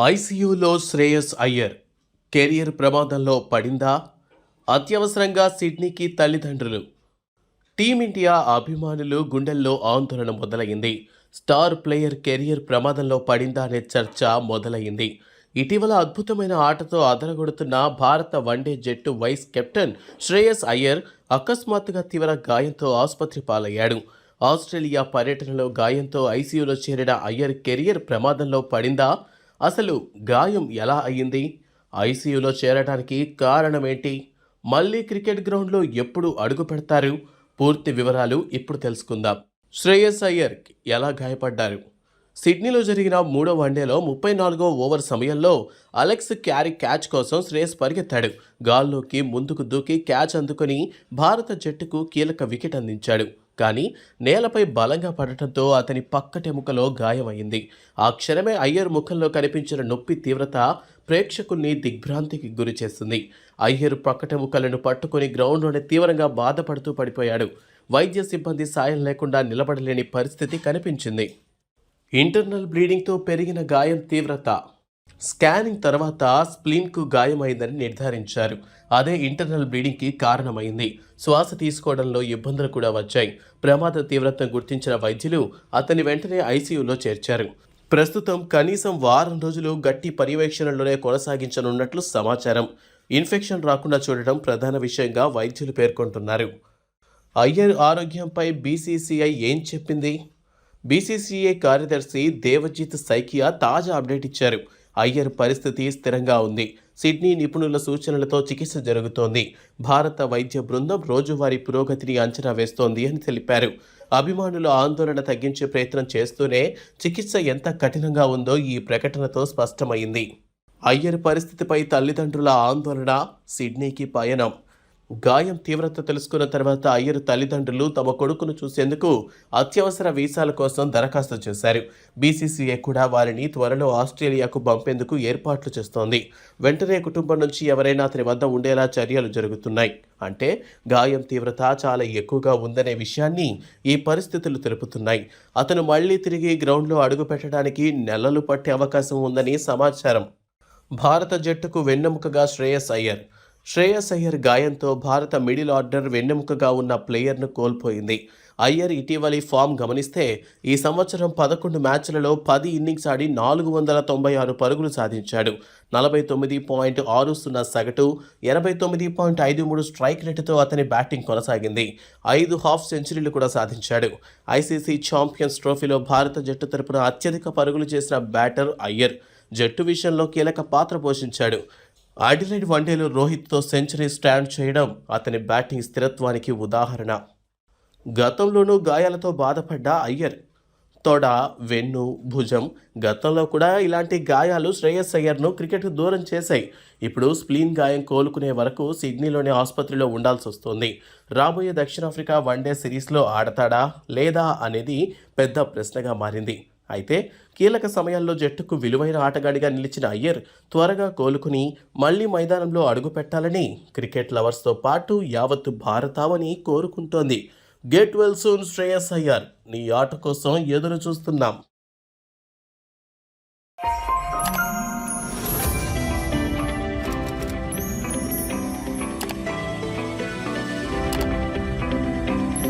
ఐసీయూలో శ్రేయస్ అయ్యర్ కెరియర్ ప్రమాదంలో పడిందా? అత్యవసరంగా సిడ్నీకి తల్లిదండ్రులు. టీమిండియా అభిమానులు గుండెల్లో ఆందోళన మొదలైంది. స్టార్ ప్లేయర్ కెరియర్ ప్రమాదంలో పడిందా అనే చర్చ మొదలైంది. ఇటీవల అద్భుతమైన ఆటతో అదరగొడుతున్న భారత వన్డే జట్టు వైస్ కెప్టెన్ శ్రేయస్ అయ్యర్ అకస్మాత్తుగా తీవ్ర గాయంతో ఆసుపత్రి పాలయ్యాడు. ఆస్ట్రేలియా పర్యటనలో గాయంతో ఐసీయూలో చేరిన అయ్యర్ కెరియర్ ప్రమాదంలో పడిందా? అసలు గాయం ఎలా అయ్యింది? ఐసీయూలో చేరడానికి కారణమేంటి? మళ్ళీ క్రికెట్ గ్రౌండ్లో ఎప్పుడు అడుగు పెడతారు? పూర్తి వివరాలు ఇప్పుడు తెలుసుకుందాం. శ్రేయస్ అయ్యర్ ఎలా గాయపడ్డారు? సిడ్నీలో జరిగిన మూడో వన్డేలో ముప్పై నాలుగో ఓవర్ సమయంలో అలెక్స్ క్యారీ క్యాచ్ కోసం శ్రేయస్ పరిగెత్తాడు. గాల్లోకి ముందుకు దూకి క్యాచ్ అందుకొని భారత జట్టుకు కీలక వికెట్ అందించాడు. కానీ నేలపై బలంగా పడటంతో అతని పక్కటెముకలో గాయమైంది. ఆ క్షణమే అయ్యర్ ముఖంలో కనిపించిన నొప్పి తీవ్రత ప్రేక్షకుల్ని దిగ్భ్రాంతికి గురి చేస్తుంది. అయ్యర్ పక్కటెముకలను పట్టుకొని గ్రౌండ్లోనే తీవ్రంగా బాధపడుతూ పడిపోయాడు. వైద్య సిబ్బంది సాయం లేకుండా నిలబడలేని పరిస్థితి కనిపించింది. ఇంటర్నల్ బ్లీడింగ్తో పెరిగిన గాయం తీవ్రత స్కానింగ్ తర్వాత స్ప్లీన్కు గాయమైందని నిర్ధారించారు. అదే ఇంటర్నల్ బ్లీడింగ్కి కారణమైంది. శ్వాస తీసుకోవడంలో ఇబ్బందులు కూడా వచ్చాయి. ప్రమాద తీవ్రతను గుర్తించిన వైద్యులు అతని వెంటనే ఐసీయూలో చేర్చారు. ప్రస్తుతం కనీసం వారం రోజులు గట్టి పర్యవేక్షణలోనే కొనసాగించనున్నట్లు సమాచారం. ఇన్ఫెక్షన్ రాకుండా చూడటం ప్రధాన విషయంగా వైద్యులు పేర్కొంటున్నారు. అయ్యర్ ఆరోగ్యంపై బీసీసీఐ ఏం చెప్పింది? బీసీసీఐ కార్యదర్శి దేవజిత్ సైకియా తాజా అప్డేట్ ఇచ్చారు. అయ్యర్ పరిస్థితి స్థిరంగా ఉంది. సిడ్నీ నిపుణుల సూచనలతో చికిత్స జరుగుతోంది. భారత వైద్య బృందం రోజువారీ పురోగతిని అంచనా వేస్తోంది అని తెలిపారు. అభిమానుల ఆందోళన తగ్గించే ప్రయత్నం చేస్తూనే చికిత్స ఎంత కఠినంగా ఉందో ఈ ప్రకటనతో స్పష్టమైంది. అయ్యర్ పరిస్థితిపై తల్లిదండ్రుల ఆందోళన సిడ్నీకి పయనం. గాయం తీవ్రత తెలుసుకున్న తర్వాత అయ్యర్ తల్లిదండ్రులు తమ కొడుకును చూసేందుకు అత్యవసర వీసాల కోసం దరఖాస్తు చేశారు. బీసీసీఐ కూడా వారిని త్వరలో ఆస్ట్రేలియాకు పంపేందుకు ఏర్పాట్లు చేస్తోంది. వెంటనే కుటుంబం నుంచి ఎవరైనా అతని వద్ద ఉండేలా చర్యలు జరుగుతున్నాయి. అంటే గాయం తీవ్రత చాలా ఎక్కువగా ఉందనే విషయాన్ని ఈ పరిస్థితులు తెలుపుతున్నాయి. అతను మళ్ళీ తిరిగి గ్రౌండ్లో అడుగు పెట్టడానికి నెలలు పట్టే అవకాశం ఉందని సమాచారం. భారత జట్టుకు వెన్నెముకగా శ్రేయస్ అయ్యర్. శ్రేయస్ అయ్యర్ గాయంతో భారత మిడిల్ ఆర్డర్ వెన్నెముకగా ఉన్న ప్లేయర్ను కోల్పోయింది. అయ్యర్ ఇటీవలి ఫామ్ గమనిస్తే ఈ సంవత్సరం పదకొండు మ్యాచ్లలో పది ఇన్నింగ్స్ ఆడి నాలుగు వందల తొంభై ఆరు పరుగులు సాధించాడు. నలభై తొమ్మిది పాయింట్ ఆరు సున్నా సగటు ఎనభై తొమ్మిది పాయింట్ ఐదు మూడు స్ట్రైక్ రేటుతో అతని బ్యాటింగ్ కొనసాగింది. ఐదు హాఫ్ సెంచరీలు కూడా సాధించాడు. ఐసీసీ ఛాంపియన్స్ ట్రోఫీలో భారత జట్టు తరపున అత్యధిక పరుగులు చేసిన బ్యాటర్ అయ్యర్. జట్టు విషయంలో కీలక పాత్ర పోషించాడు. ఆడిలైడ్ వన్డేలో రోహిత్తో సెంచరీ స్టాండ్ చేయడం అతని బ్యాటింగ్ స్థిరత్వానికి ఉదాహరణ. గతంలోనూ గాయాలతో బాధపడ్డ అయ్యర్ తొడ వెన్ను భుజం గతంలో కూడా ఇలాంటి గాయాలు శ్రేయస్ అయ్యర్ను క్రికెట్కు దూరం చేశాయి. ఇప్పుడు స్ప్లీన్ గాయం కోలుకునే వరకు సిడ్నీలోని ఆసుపత్రిలో ఉండాల్సి వస్తుంది. రాబోయే దక్షిణాఫ్రికా వన్డే సిరీస్లో ఆడతాడా లేదా అనేది పెద్ద ప్రశ్నగా మారింది. అయితే కీలక సమయాల్లో జట్టుకు విలువైన ఆటగాడిగా నిలిచిన అయ్యర్ త్వరగా కోలుకుని మళ్ళీ మైదానంలో అడుగు పెట్టాలని క్రికెట్ లవర్స్తో పాటు యావత్తు భారతావని కోరుకుంటోంది. Get well soon Shreyas Iyer. నీ ఆట కోసం ఎదురు చూస్తున్నాం